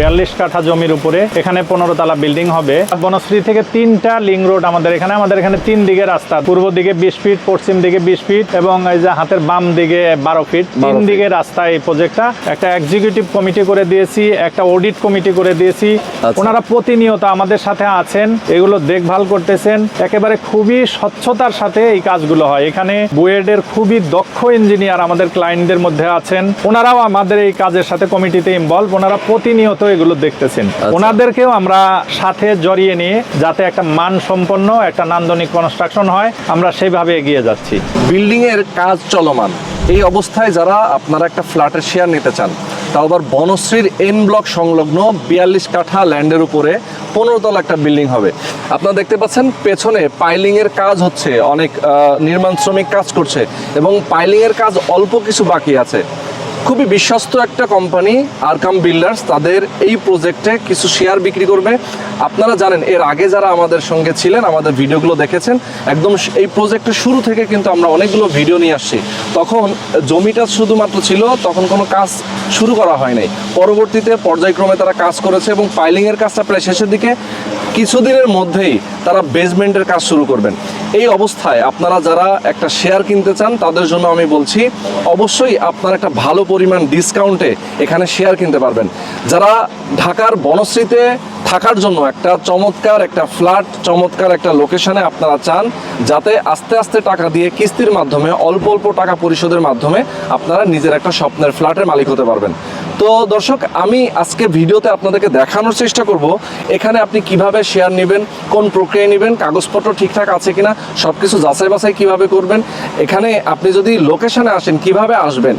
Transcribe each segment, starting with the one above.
বিয়াল্লিশ কাঠা জমির উপরে। এখানে পনেরো তলা বিল্ডিং হবে। বনশ্রী থেকে তিনটা লিং রোড আমাদের এখানে। আমাদের এখানে তিন দিকে রাস্তা। পূর্ব দিকে বিশ ফিট পশ্চিম দিকে বিশ ফিট এবং এই যে হাতের বাম দিকে বারো ফিট। তিন দিকে রাস্তা এই প্রজেক্টটা একটা এক্সিকিউটিভ কমিটি করে দিয়েছি একটা অডিট কমিটি করে দিয়েছি। আচ্ছা। ওনারা প্রতিনিয়ত আমাদের সাথে আছেন এগুলো দেখভাল করতেছেন। একেবারে খুবই স্বচ্ছতার সাথে এই কাজগুলো হয়। এখানে বুয়েডের খুবই দক্ষ ইঞ্জিনিয়ার আমাদের ক্লায়েন্টদের মধ্যে আছেন। ওনারাও আমাদের এই কাজের সাথে কমিটিতে ইনভলভ ওনারা প্রতিনিয়ত এগুলো দেখতেছেন। ওনাদেরকেও আমরা সাথে জড়িয়ে নিয়ে যাতে একটা মান সম্পন্ন একটা নান্দনিক কনস্ট্রাকশন হয় আমরা সেইভাবে এগিয়ে যাচ্ছি। বিল্ডিং এর কাজ চলমান। এই অবস্থায় যারা আপনারা একটা ফ্ল্যাটের শেয়ার নিতে চান তাও আবার বনশ্রীর এন ব্লক সংলগ্ন বিয়াল্লিশ কাঠা ল্যান্ডের উপরে পনেরো তলা একটা বিল্ডিং হবে। আপনারা দেখতে পাচ্ছেন পেছনে পাইলিং এর কাজ হচ্ছে অনেক নির্মাণ শ্রমিক কাজ করছে এবং পাইলিং এর কাজ অল্প কিছু বাকি আছে। খুবই বিশ্বস্ত একটা কোম্পানি আরকাম বিল্ডার্স তাদের এই প্রজেক্টে কিছু শেয়ার বিক্রি করবে। আপনারা জানেন, এর আগে যারা আমাদের সঙ্গে ছিলেন, আমাদের ভিডিওগুলো দেখেছেন, একদম এই প্রজেক্টের শুরু থেকে কিন্তু আমরা অনেকগুলো ভিডিও নিয়ে আসছি। তখন জমিটা শুধুমাত্র ছিল, তখন কোনো কাজ শুরু করা হয় নাই। পরবর্তীতে পর্যায়ক্রমে তারা কাজ করেছে এবং পাইলিংয়ের কাজটা প্রায় শেষের দিকে কিছুদিনের মধ্যেই তারা বেসমেন্টের কাজ শুরু করবেন। এই অবস্থায় আপনারা যারা একটা শেয়ার কিনতে চান, তাদের জন্য আমি বলছি, অবশ্যই আপনারা একটা ভালো পরিমাণ ডিসকাউন্টে এখানে শেয়ার কিনতে পারবেন। যারা ঢাকার বনশ্রীতে থাকার জন্য একটা চমৎকার একটা ফ্ল্যাট চমৎকার একটা লোকেশনে আপনারা চান, যাতে আস্তে আস্তে টাকা দিয়ে কিস্তির মাধ্যমে, অল্প অল্প টাকা পরিশোধের মাধ্যমে আপনারা নিজের একটা স্বপ্নের ফ্ল্যাটের মালিক হতে পারবেন। তো দর্শক আমি আজকে ভিডিওতে আপনাদেরকে দেখানোর চেষ্টা করব এখানে আপনি কীভাবে শেয়ার নেবেন কোন প্রক্রিয়ায় নেবেন কাগজপত্র ঠিকঠাক আছে কিনা সব কিছু যাচাই বাছাই কীভাবে করবেন এখানে আপনি যদি লোকেশনে আসেন কীভাবে আসবেন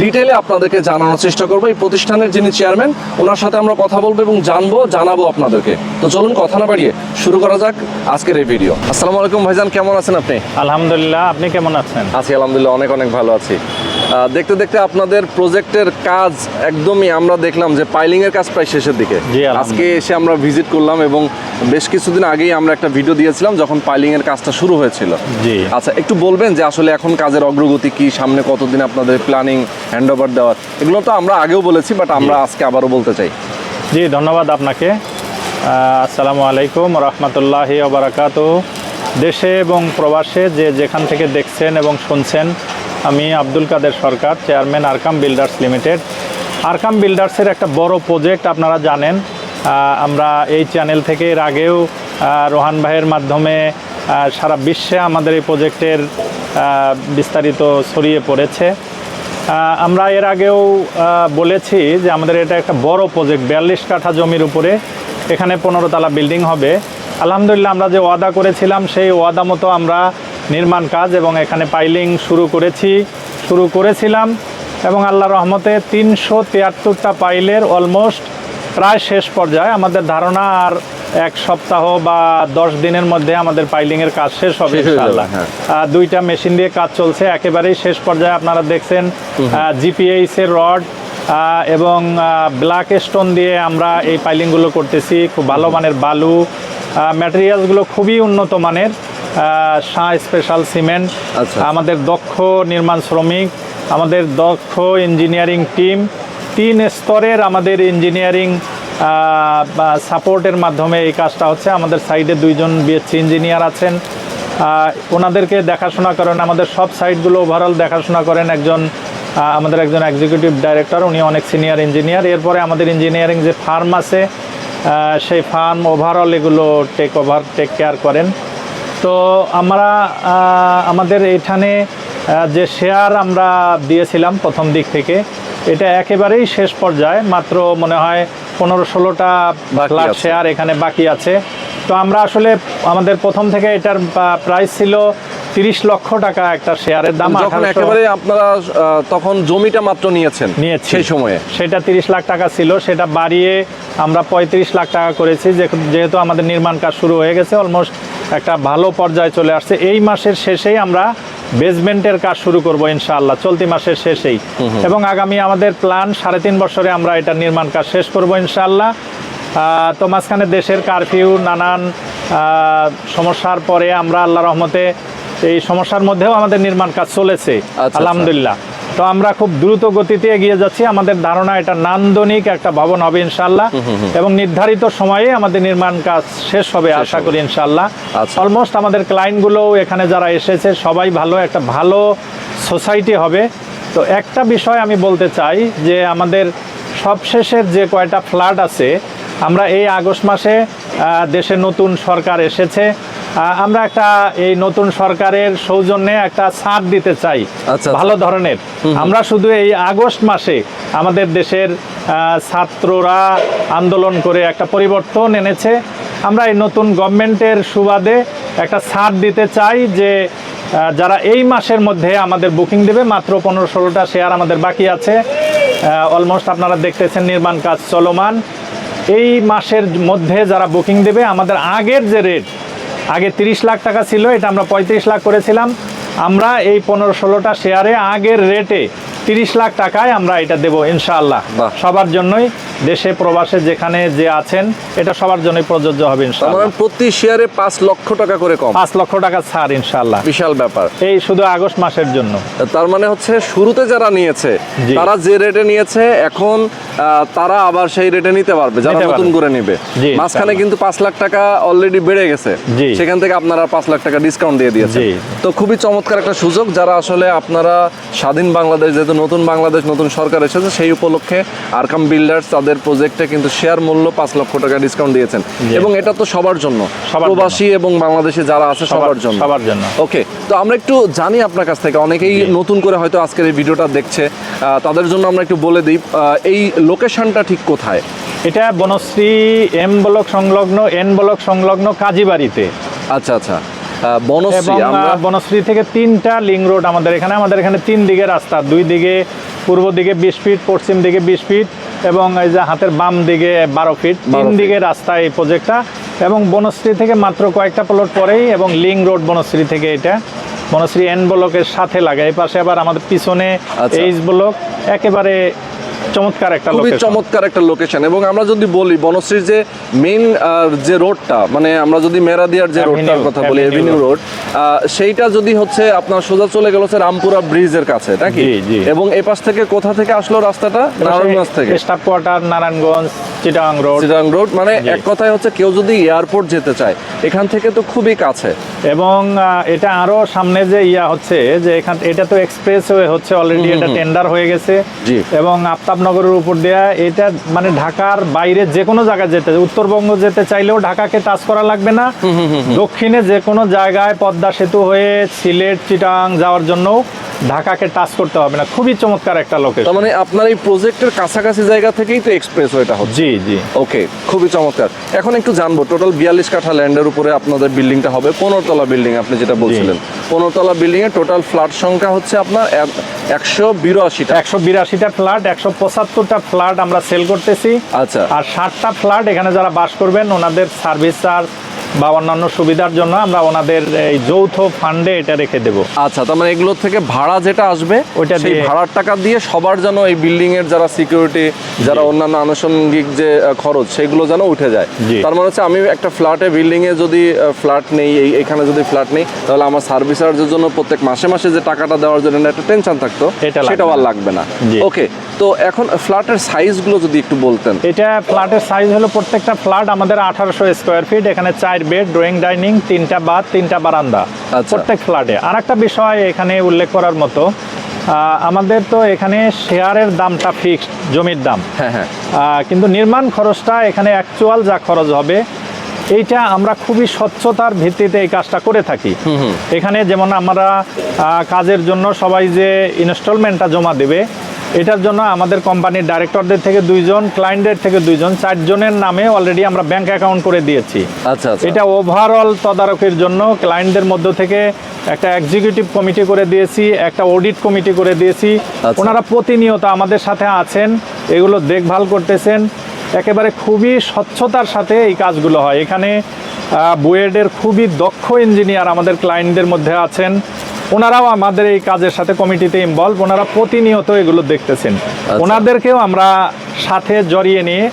ডিটেলে আপনাদেরকে জানানোর চেষ্টা করব। এই প্রতিষ্ঠানের যিনি চেয়ারম্যান ওনার সাথে আমরা কথা বলব এবং জানব জানাব আপনাদেরকে। তো চলুন কথা না বাড়িয়ে শুরু করা যাক আজকের এই ভিডিও আসসালামু আলাইকুম ভাইজান কেমন আছেন আপনি? আলহামদুলিল্লাহ আপনি কেমন আছেন? আছি আলহামদুলিল্লাহ অনেক অনেক ভালো আছি। দেখতে দেখতে আপনাদের প্রজেক্টের কাজ একদমই আমরা দেখলাম যে পাইলিং এর কাজ প্রায় শেষের দিকে। আজকে এসে আমরা ভিজিট করলাম এবং বেশ কিছুদিন আগেই আমরা একটা ভিডিও দিয়েছিলাম যখন পাইলিং এর কাজটা শুরু হয়েছিল। জি। আচ্ছা একটু বলবেন যে আসলে এখন কাজের অগ্রগতি কি সামনে কতদিন আপনাদের প্ল্যানিং হ্যান্ড ওভার দেওয়ার? এগুলো তো আমরা আগেও বলেছি বাট আমরা আজকে আবারও বলতে চাই। জি ধন্যবাদ আপনাকে। আসসালামু আলাইকুম রহমতুল্লাহি ওবরাকাত দেশে এবং প্রবাসে যে যেখান থেকে দেখছেন এবং শুনছেন আমি Abdul Kader Sarkar, chairman Arkam builders limited. Arkam বিল্ডার্সের একটা বড় প্রজেক্ট আপনারা জানেন। আমরা এই চ্যানেল থেকে এর আগেও রোহান ভাইয়ের মাধ্যমে সারা বিশ্বে আমাদের এই প্রজেক্টের বিস্তারিত ছড়িয়ে পড়েছে। আমরা এর আগেও বলেছি যে আমাদের এটা একটা বড় প্রজেক্ট বিয়াল্লিশ কাঠা জমির উপরে। এখানে পনেরো তলা বিল্ডিং হবে। আলহামদুলিল্লাহ আমরা যে ওয়াদা করেছিলাম, সেই ওয়াদা মতো আমরা নির্মাণ কাজ এবং এখানে পাইলিং শুরু করেছি শুরু করেছিলাম এবং আল্লাহ রহমতে তিনশো তিয়াত্তরটা পাইলের অলমোস্ট প্রায় শেষ পর্যায়ে আমাদের ধারণা আর এক সপ্তাহ বা দশ দিনের মধ্যে আমাদের পাইলিংয়ের কাজ শেষ হবে ইনশাআল্লাহ। হ্যাঁ। দুইটা মেশিন দিয়ে কাজ চলছে একেবারেই শেষ পর্যায়ে আপনারা দেখছেন জিপিএইচ এর রড এবং ব্ল্যাক স্টোন দিয়ে আমরা এই পাইলিংগুলো করতেছি। খুব ভালো মানের বালু। ম্যাটেরিয়ালসগুলো খুবই উন্নত মানের। শাহ স্পেশাল সিমেন্ট আচ্ছা। আমাদের দক্ষ নির্মাণ শ্রমিক আমাদের দক্ষ ইঞ্জিনিয়ারিং টিম তিন স্তরের আমাদের ইঞ্জিনিয়ারিং সাপোর্টের মাধ্যমে এই কাজটা হচ্ছে। আমাদের সাইডে দুইজন বিএসসি ইঞ্জিনিয়ার আছেন। ওনাদেরকে দেখাশোনা করেন আমাদের সব সাইটগুলো ওভারঅল দেখাশোনা করেন। একজন আমাদের একজন এক্সিকিউটিভ ডাইরেক্টর উনি অনেক সিনিয়র ইঞ্জিনিয়ার এরপরে আমাদের ইঞ্জিনিয়ারিং যে ফার্ম আছে সেই ফার্ম ওভারঅল এগুলো টেক ওভার টেক কেয়ার করেন। তো আমরা আমাদের এখানে যে শেয়ার আমরা দিয়েছিলাম প্রথম দিক থেকে এটা একেবারেই শেষ পর্যায়ে মাত্র মনে হয় পনেরো ষোলোটা ফ্ল্যাট শেয়ার এখানে বাকি আছে। তো আমরা আসলে আমাদের প্রথম থেকে এটার প্রাইস ছিল তিরিশ লক্ষ টাকা একটা শেয়ারের দাম যখন একেবারে আপনারা তখন জমিটা মাত্র নিয়েছেন নিয়েছি। সেই সময়ে। সেটা তিরিশ লাখ টাকা ছিল সেটা বাড়িয়ে আমরা পঁয়ত্রিশ লাখ টাকা করেছি যেহেতু আমাদের নির্মাণ কাজ শুরু হয়ে গেছে অলমোস্ট একটা ভালো পর্যায়ে চলে আসছে। এই মাসের শেষেই আমরা বেসমেন্টের কাজ শুরু করব ইনশাআল্লাহ। চলতি মাসের শেষেই। এবং আগামী আমাদের প্ল্যান সাড়ে তিন বছরে আমরা এটা নির্মাণ কাজ শেষ করব ইনশাআল্লাহ। তো মাঝখানে দেশের কারফিউ নানান সমস্যার পরে আমরা আল্লাহ রহমতে এই সমস্যার মধ্যেও আমাদের নির্মাণ কাজ চলেছে। আচ্ছা। আলহামদুলিল্লাহ। তো আমরা খুব দ্রুত গতিতে এগিয়ে যাচ্ছি। আমাদের ধারণা এটা নান্দনিক একটা ভবন হবে ইনশাল্লাহ এবং নির্ধারিত সময়ে আমাদের নির্মাণ কাজ শেষ হবে আশা করি ইনশাল্লাহ আচ্ছা। অলমোস্ট আমাদের ক্লায়েন্টগুলো এখানে যারা এসেছে সবাই ভালো একটা ভালো সোসাইটি হবে। তো একটা বিষয় আমি বলতে চাই যে আমাদের সবশেষের যে কয়টা ফ্ল্যাট আছে আমরা এই আগস্ট মাসে দেশে নতুন সরকার এসেছে। আমরা একটা এই নতুন সরকারের সৌজন্যে একটা ছাড় দিতে চাই। আচ্ছা। ভালো ধরনের। আমরা শুধু এই আগস্ট মাসে আমাদের দেশের ছাত্ররা আন্দোলন করে একটা পরিবর্তন এনেছে। আমরা এই নতুন গভর্নমেন্টের সুবাদে একটা ছাড় দিতে চাই যে যারা এই মাসের মধ্যে আমাদের বুকিং দেবে মাত্র পনেরো ষোলোটা শেয়ার আমাদের বাকি আছে। অলমোস্ট আপনারা দেখতেছেন নির্মাণ কাজ চলমান। এই মাসের মধ্যে যারা বুকিং দেবে আমাদের আগের যে রেট আগে তিরিশ লাখ টাকা ছিল এটা আমরা পঁয়ত্রিশ লাখ করেছিলাম। আমরা এই পনেরো ষোলোটা শেয়ারে আগের রেটে তিরিশ লাখ টাকায় আমরা এটা দেবো ইনশাআল্লাহ। সবার জন্যই। দেশে প্রবাসে যেখানে যে আছেন এটা সবার জন্যই প্রযোজ্য হবে ইনশাআল্লাহ। মানে প্রতি শেয়ারে পাঁচ লক্ষ টাকা করে কম। পাঁচ লক্ষ টাকা ছাড় ইনশাআল্লাহ। বিশাল ব্যাপার। এই শুধু আগস্ট মাসের জন্য। তার মানে হচ্ছে শুরুতে যারা নিয়েছে তারা যে রেটে নিয়েছে এখন তারা আবার সেই রেটে নিতে পারবে যারা নতুন করে নিবে। মাঝখানে কিন্তু পাঁচ লাখ টাকা অলরেডি বেড়ে গেছে। সেখান থেকে আপনারা পাঁচ লাখ টাকা ডিসকাউন্ট দিয়ে দিয়েছে তো খুবই চমৎকার একটা সুযোগ যারা আসলে আপনারা স্বাধীন বাংলাদেশ যেহেতু নতুন বাংলাদেশ নতুন সরকার এসেছে সেই উপলক্ষে আরকাম বিল্ডার্স তাদের প্রজেক্টে কিন্তু শেয়ার মূল্য পাঁচ লক্ষ টাকা ডিসকাউন্ট দিয়েছেন। এবং এটা তো সবার জন্য। প্রবাসী এবং বাংলাদেশে যারা আছে সবার জন্য। সবার জন্য। ওকে তো আমরা একটু জানি আপনার কাছ থেকে। অনেকেই নতুন করে হয়তো আজকের এই ভিডিওটা দেখছে। তাদের জন্য আমরা একটু বলে দিই এই লোকেশনটা ঠিক কোথায়? এটা বনশ্রী এম ব্লক সংলগ্ন এন ব্লক সংলগ্ন কাজীবাড়িতে। আচ্ছা আচ্ছা। বনশ্রী আমরা বনশ্রী থেকে তিনটা লিং রোড আমাদের এখানে। আমাদের এখানে তিন দিকে রাস্তা। দুই দিকে পূর্ব দিকে বিশ ফিট পশ্চিম দিকে বিশ ফিট এবং এই যে হাতের বাম দিকে বারো ফিট তিন 12 feet। দিকে রাস্তা এই প্রজেক্টটা এবং বনশ্রী থেকে মাত্র কয়েকটা প্লট পরেই এবং লিং রোড বনশ্রী থেকে এটা বনশ্রী এন ব্লকের সাথে লাগে এই পাশে আবার আমাদের পিছনে আচ্ছা। এইচ ব্লক একেবারে চমৎকার একটা খুবই চমৎকার একটা লোকেশন এবং আমরা যদি বলি বনশ্রীর যে মেইন যে রোডটা মানে আমরা যদি মেরাদিয়ার যে রোডটার কথা বলি এভিনিউ রোড সেইটা যদি হচ্ছে আপনার সোজা চলে গেল হচ্ছে রামপুরা ব্রিজের কাছে নাকি। এবং এ পাশ থেকে কোথা থেকে আসলো রাস্তাটা? নারায়ণগঞ্জ থেকে। Staff quarter Narayanganj Chittagong road. Chittagong road মানে এক কথায় হচ্ছে কেউ যদি এয়ারপোর্ট যেতে চায় এখান থেকে তো খুবই কাছে। এবং এটা আরও সামনে যে ইয়া হচ্ছে যে এখান এটা তো এক্সপ্রেস ওয়ে হচ্ছে অলরেডি এটা টেন্ডার হয়ে গেছে। এবং আফতাবনগরের উপর দেয়া এটা মানে ঢাকার বাইরে যে কোনো জায়গায় যেতে উত্তরবঙ্গ যেতে চাইলেও ঢাকাকে টাচ করা লাগবে না। দক্ষিণে যে কোনো জায়গায় পদ্মা সেতু হয়ে সিলেট চিটাং যাওয়ার জন্য ঢাকাকে টাচ করতে হবে না। খুবই চমৎকার একটা লোকেশন তার মানে আপনার এই প্রজেক্টের কাছাকাছি জায়গা থেকেই তো এক্সপ্রেস ওয়েটা হচ্ছে। জি জি। ওকে খুবই চমৎকার। এখন একটু জানব টোটাল বিয়াল্লিশ কাঠা ল্যান্ডের উপরে আপনাদের বিল্ডিংটা হবে। পনেরো তলা বিল্ডিং আপনি যেটা বলছিলেন। পনেরো তলা বিল্ডিং এর টোটাল ফ্ল্যাট সংখ্যা হচ্ছে আপনার একশো বিরাশিটা। একশো বিরাশিটা ফ্ল্যাট একশো পঁচাত্তরটা ফ্ল্যাট আমরা সেল করতেছি। আচ্ছা। আর ষাটটা ফ্ল্যাট এখানে যারা বাস করবেন ওনাদের সার্ভিস চার্জ বা অন্যান্য সুবিধার জন্য আমরা ওনাদের এই যৌথ ফান্ডে এটা রেখে দেব। আচ্ছা তার মানে এগুলোর থেকে ভাড়া যেটা আসবে ওইটা সেই দিয়ে- ভাড়ার টাকা দিয়ে সবার যেন এই বিল্ডিং এর যারা সিকিউরিটি যারা অন্যান্য আনুষঙ্গিক যে খরচ সেগুলো যেন উঠে যায়। তার মানে হচ্ছে আমি একটা ফ্ল্যাটে বিল্ডিং এ যদি ফ্ল্যাট নেই এই এখানে যদি ফ্ল্যাট নেই তাহলে আমার সার্ভিস চার্জের জন্য প্রত্যেক মাসে মাসে যে টাকাটা দেওয়ার জন্য একটা টেনশন থাকতো সেটাও আর লাগবে না। ওকে তো এখন ফ্ল্যাটের সাইজগুলো যদি একটু বলতেন। এটা ফ্ল্যাটের সাইজ হলো প্রত্যেকটা ফ্ল্যাট আমাদের আঠারোশো স্কোয়ার ফিট এখানে চার বেড ড্রয়িং ডাইনিং তিনটা বাথ তিনটা বারান্দা আচ্ছা। প্রত্যেক ফ্ল্যাটে। আর একটা বিষয় এখানে উল্লেখ করার মতো আমাদের তো এখানে শেয়ারের দামটা ফিক্সড জমির দাম। হ্যাঁ হ্যাঁ। কিন্তু নির্মাণ খরচটা এখানে অ্যাকচুয়াল যা খরচ হবে এইটা আমরা খুবই স্বচ্ছতার ভিত্তিতে এই কাজটা করে থাকি। এখানে যেমন আমরা কাজের জন্য সবাই যে ইনস্টলমেন্টটা জমা দেবে এটার জন্য আমাদের কোম্পানির ডাইরেক্টরদের থেকে দুইজন ক্লায়েন্টের থেকে দুইজন চারজনের নামে অলরেডি আমরা ব্যাংক অ্যাকাউন্ট করে দিয়েছি। আচ্ছা আচ্ছা। এটা ওভারঅল তদারকির জন্য ক্লায়েন্টদের মধ্য থেকে একটা এক্সিকিউটিভ কমিটি করে দিয়েছি একটা অডিট কমিটি করে দিয়েছি। আচ্ছা। ওনারা প্রতিনিয়ত আমাদের সাথে আছেন এগুলো দেখভাল করতেছেন। একেবারে খুবই স্বচ্ছতার সাথে এই কাজগুলো হয়। এখানে বুয়েডের খুবই দক্ষ ইঞ্জিনিয়ার আমাদের ক্লায়েন্টদের মধ্যে আছেন। ওনারাও আমাদের এই কাজের সাথে কমিটিতে ইনভলভ ওনারা প্রতিনিয়ত এগুলো দেখতেছেন। ওনাদেরকেও আমরা সাথে জড়িয়ে নিয়ে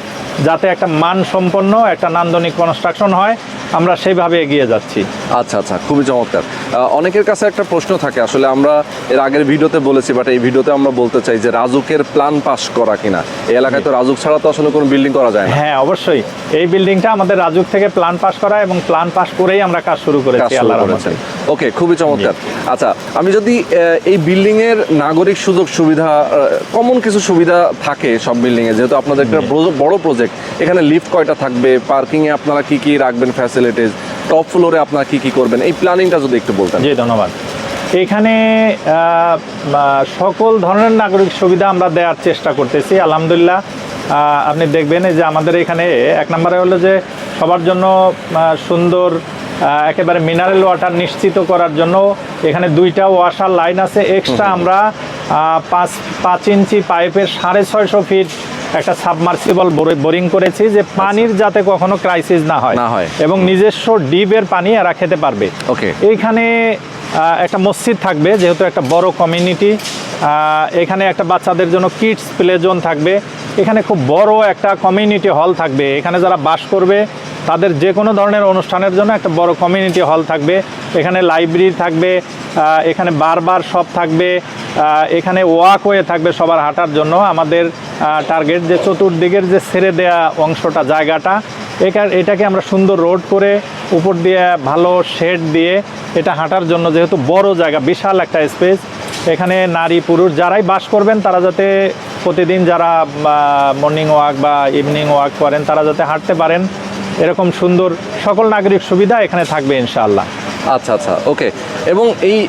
যাতে একটা মান সম্পন্ন একটা নান্দনিক কনস্ট্রাকশন হয় আমরা সেইভাবে এগিয়ে যাচ্ছি। আচ্ছা আচ্ছা খুবই চমৎকার। অনেকের কাছে একটা প্রশ্ন থাকে আসলে আমরা এর আগের ভিডিওতে বলেছি বাট এই ভিডিওতে আমরা বলতে চাই যে রাজুকের প্ল্যান পাস করা কিনা। এই এলাকায় তো রাজুক ছাড়া তো আসলে কোনো বিল্ডিং করা যায় না। হ্যাঁ অবশ্যই। এই বিল্ডিংটা আমাদের রাজুক থেকে প্ল্যান পাস করা এবং প্ল্যান পাস করেই আমরা কাজ শুরু করেছি আল্লাহর রহমতে। ওকে খুবই চমৎকার। আচ্ছা আমি যদি এই বিল্ডিং এর নাগরিক সুযোগ সুবিধা কমন কিছু সুবিধা থাকে সব বিল্ডিং এ যেহেতু আপনাদের একটা বড়- প্রজেক্ট এখানে লিফট কয়টা থাকবে? পার্কিং এ আপনারা কি কি রাখবেন ফ্যাসিলিটিস টপ ফ্লোরে আপনারা কি কি করবেন? এই প্ল্যানিংটা যদি একটু বলতেন। জি ধন্যবাদ। এখানে সকল ধরনের নাগরিক সুবিধা আমরা দেওয়ার চেষ্টা করতেছি আলহামদুলিল্লাহ। আপনি দেখবেন যে আমাদের এখানে এক নম্বরে হলো যে সবার জন্য সুন্দর একেবারে মিনারেল ওয়াটার নিশ্চিত করার জন্য এখানে দুইটা ওয়াশার লাইন আছে। এক্সট্রা আমরা পাঁচ পাঁচ ইঞ্চি পাইপের সাড়ে ছয়শো ফিট একটা সাবমার্সিবল বোরিং করেছি যে পানির যাতে কখনো ক্রাইসিস না হয়। না হয়। এবং নিজস্ব ডিপের পানি এরা খেতে পারবে। ওকে। এইখানে একটা মসজিদ থাকবে যেহেতু একটা বড় কমিউনিটি এখানে একটা বাচ্চাদের জন্য কিডস প্লে জোন থাকবে। এখানে খুব বড় একটা কমিউনিটি হল থাকবে। এখানে যারা বাস করবে তাদের যে কোনো ধরনের অনুষ্ঠানের জন্য একটা বড় কমিউনিটি হল থাকবে। এখানে লাইব্রেরি থাকবে এখানে বারবার সব থাকবে এখানে ওয়াকওয়ে থাকবে সবার হাঁটার জন্য। আমাদের টার্গেট যে চতুর্দিকের যে ছেড়ে দেয়া অংশটা, জায়গাটা এটাকে আমরা সুন্দর রোড করে উপর দিয়ে ভালো শেড দিয়ে এটা হাঁটার জন্য যেহেতু বড় জায়গা, বিশাল একটা স্পেস এখানে নারী পুরুষ যারাই বাস করবেন, তারা যাতে প্রতিদিন যারা মর্নিং ওয়াক বা ইভিনিং ওয়াক করেন, তারা যাতে হাঁটতে পারেন, এরকম সুন্দর সকল নাগরিক সুবিধা এখানে থাকবে ইনশাআল্লাহ। আচ্ছা আচ্ছা ওকে এবং এই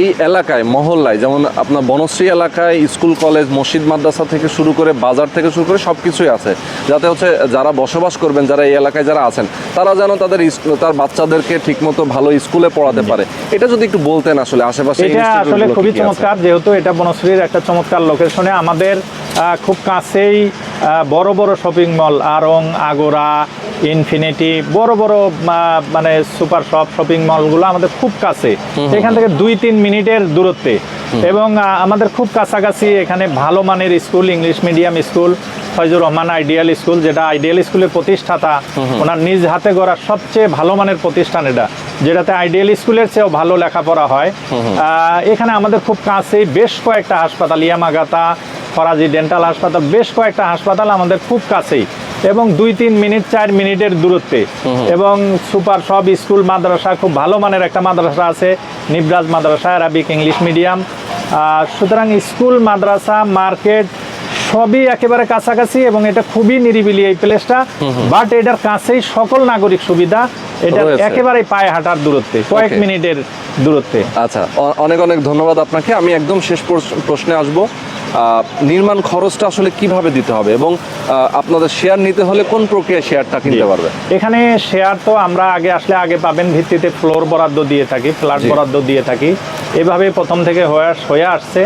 এই এলাকায় মহল্লায় যেমন আপনার বনশ্রী এলাকায় স্কুল কলেজ মসজিদ মাদ্রাসা থেকে শুরু করে বাজার থেকে শুরু করে সব কিছুই আছে। যাতে হচ্ছে যারা বসবাস করবেন যারা এই এলাকায় যারা আছেন তারা যেন তাদের তার বাচ্চাদেরকে ঠিকমতো ভালো স্কুলে পড়াতে পারে। এটা যদি একটু বলতেন আসলে আশেপাশে এটা আসলে খুবই? চমৎকার যেহেতু এটা বনশ্রীর একটা চমৎকার লোকেশনে আমাদের খুব কাছেই বড় বড় shopping mall Aarong Agora Infinity বড় বড় মানে সুপার শপ শপিং মলগুলো আমাদের খুব কাছে। এখান থেকে দুই তিন মিনিটের দূরত্বে। এবং আমাদের খুব কাছাকাছি এখানে ভালো মানের school English medium school Faizur Rahman ideal school যেটা আইডিয়াল স্কুলের প্রতিষ্ঠাতা ওনার নিজ হাতে গড়া সবচেয়ে ভালো মানের প্রতিষ্ঠান এটা যেটাতে আইডিয়াল স্কুলের চেয়েও ভালো লেখাপড়া হয়। আহ, এখানে আমাদের খুব কাছেই বেশ কয়েকটা হাসপাতাল ইয়ামাগাতা ফরাজি ডেন্টাল হাসপাতাল বেশ কয়েকটা হাসপাতাল আমাদের খুব কাছেই। এবং দুই তিন মিনিট চার মিনিটের দূরত্বে। এবং সুপার সব স্কুল মাদ্রাসা খুব ভালো মানের একটা মাদ্রাসা আছে নিবরাজ মাদ্রাসা আরবিক ইংলিশ মিডিয়াম। সুতরাং স্কুল মাদ্রাসা মার্কেট সবই একেবারে কাছাকাছি এবং এটা খুবই নিরিবিলি এই প্লেসটা। বাট এটার কাছেই সকল নাগরিক সুবিধা এটা। একেবারে পায়ে হাঁটার দূরত্বে কয়েক মিনিটের দূরত্বে। আচ্ছা অনেক অনেক ধন্যবাদ আপনাকে। আমি একদম শেষ প্রশ- প্রশ্নে আসব। নির্মাণ খরচটা আসলে কীভাবে দিতে হবে এবং আপনাদের শেয়ার নিতে হলে কোন প্রক্রিয়ায় শেয়ারটা কিনতে পারবে? এখানে শেয়ার তো আমরা আগে আসলে আগে পাবেন ভিত্তিতে ফ্লোর বরাদ্দ দিয়ে থাকি ফ্ল্যাট বরাদ্দ দিয়ে থাকি। এভাবে প্রথম থেকে হয়ে হয়ে আসছে।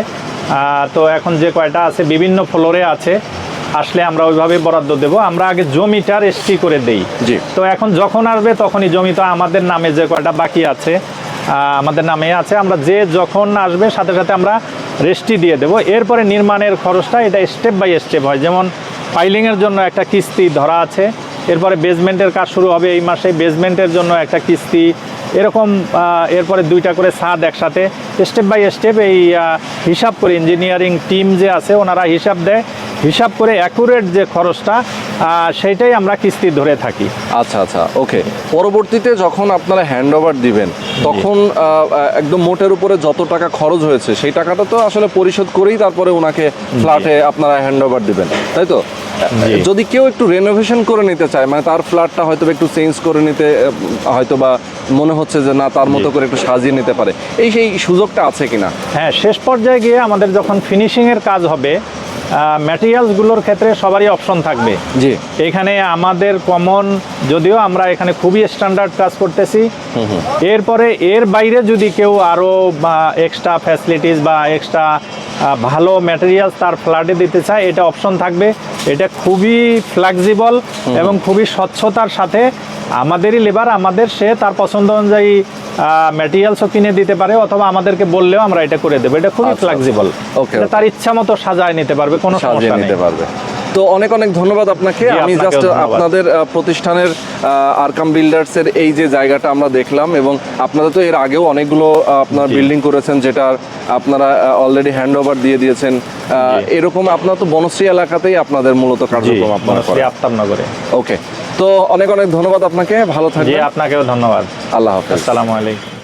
তো এখন যে কয়টা আছে বিভিন্ন ফ্লোরে আছে আসলে আমরা ওইভাবে বরাদ্দ দেব। আমরা আগে জমিটা রেস্ট্রি করে দেই। জি। তো এখন যখন আসবে তখনই জমি তো আমাদের নামে যে কয়টা বাকি আছে আমাদের নামে আছে আমরা যে যখন আসবে সাথে সাথে আমরা রেস্ট্রি দিয়ে দেবো। এরপরে নির্মাণের খরচটা এটা স্টেপ বাই স্টেপ হয়। যেমন ফাইলিংয়ের জন্য একটা কিস্তি ধরা আছে। এরপরে বেসমেন্টের কাজ শুরু হবে এই মাসে। বেসমেন্টের জন্য একটা কিস্তি। এরকম এরপরে দুইটা করে ছাদ একসাথে। স্টেপ বাই স্টেপ এই হিসাব করে ইঞ্জিনিয়ারিং টিম যে আছে, ওনারা হিসাব দেয়। হিসাব করে অ্যাকুরেট যে খরচটা সেইটাই আমরা কিস্তি ধরে থাকি। আচ্ছা আচ্ছা ওকে পরবর্তীতে যখন আপনারা হ্যান্ড ওভার দিবেন তখন একদম মোটের উপরে যত টাকা খরচ হয়েছে সেই টাকাটা তো আসলে পরিশোধ করেই তারপরে ওনাকে ফ্ল্যাটে আপনারা হ্যান্ড ওভার দিবেন তাই তো? যদি কেউ একটু রেনোভেশন করে নিতে চায় মানে তার ফ্ল্যাটটা হয়তো একটু চেঞ্জ করে নিতে হয়তো বা মনে হচ্ছে যে না তার মতো করে একটু সাজিয়ে নিতে পারে এই সেই সুযোগটা আছে কিনা? হ্যাঁ শেষ পর্যায়ে গিয়ে আমাদের যখন ফিনিশিংয়ের কাজ হবে ম্যাটেরিয়ালসগুলোর ক্ষেত্রে সবারই অপশন থাকবে। জি। এখানে আমাদের কমন যদিও আমরা এখানে খুবই স্ট্যান্ডার্ড কাজ করতেছি। এরপরে এর বাইরে যদি কেউ আরও এক্সট্রা ফ্যাসিলিটিস বা এক্সট্রা ভালো ম্যাটেরিয়ালস তার ফ্ল্যাটে দিতে চায় এটা অপশন থাকবে। এটা খুবই ফ্লেক্সিবল এবং খুবই স্বচ্ছতার সাথে আমাদেরই লেবার আমাদের সে তার পছন্দ অনুযায়ী ম্যাটেরিয়ালসও কিনে দিতে পারে অথবা আমাদেরকে বললেও আমরা এটা করে দেবো। এটা খুবই আচ্ছা, ফ্লেক্সিবল Okay, তার ইচ্ছা মতো সাজায় নিতে পারবে কোনো সমস্যা নিতে পারবে। তো অনেক অনেক ধন্যবাদ আপনাকে। আমি জাস্ট আপনাদের প্রতিষ্ঠানের আরকাম বিল্ডার্সের এই যে জায়গাটা আমরা দেখলাম এবং আপনারা তো এর আগেও অনেকগুলো আপনার বিল্ডিং করেছেন যেটা আপনারা অলরেডি হ্যান্ড ওভার দিয়ে দিয়েছেন। এরকম আপনার তো বনশ্রী এলাকাতেই আপনাদের মূলত কার্যক্রম আপনারা করেন। ওকে তো অনেক অনেক ধন্যবাদ আপনাকে ভালো থাকবেন। আপনাকেও ধন্যবাদ। আল্লাহ হাফেজ। আসসালামু আলাইকুম।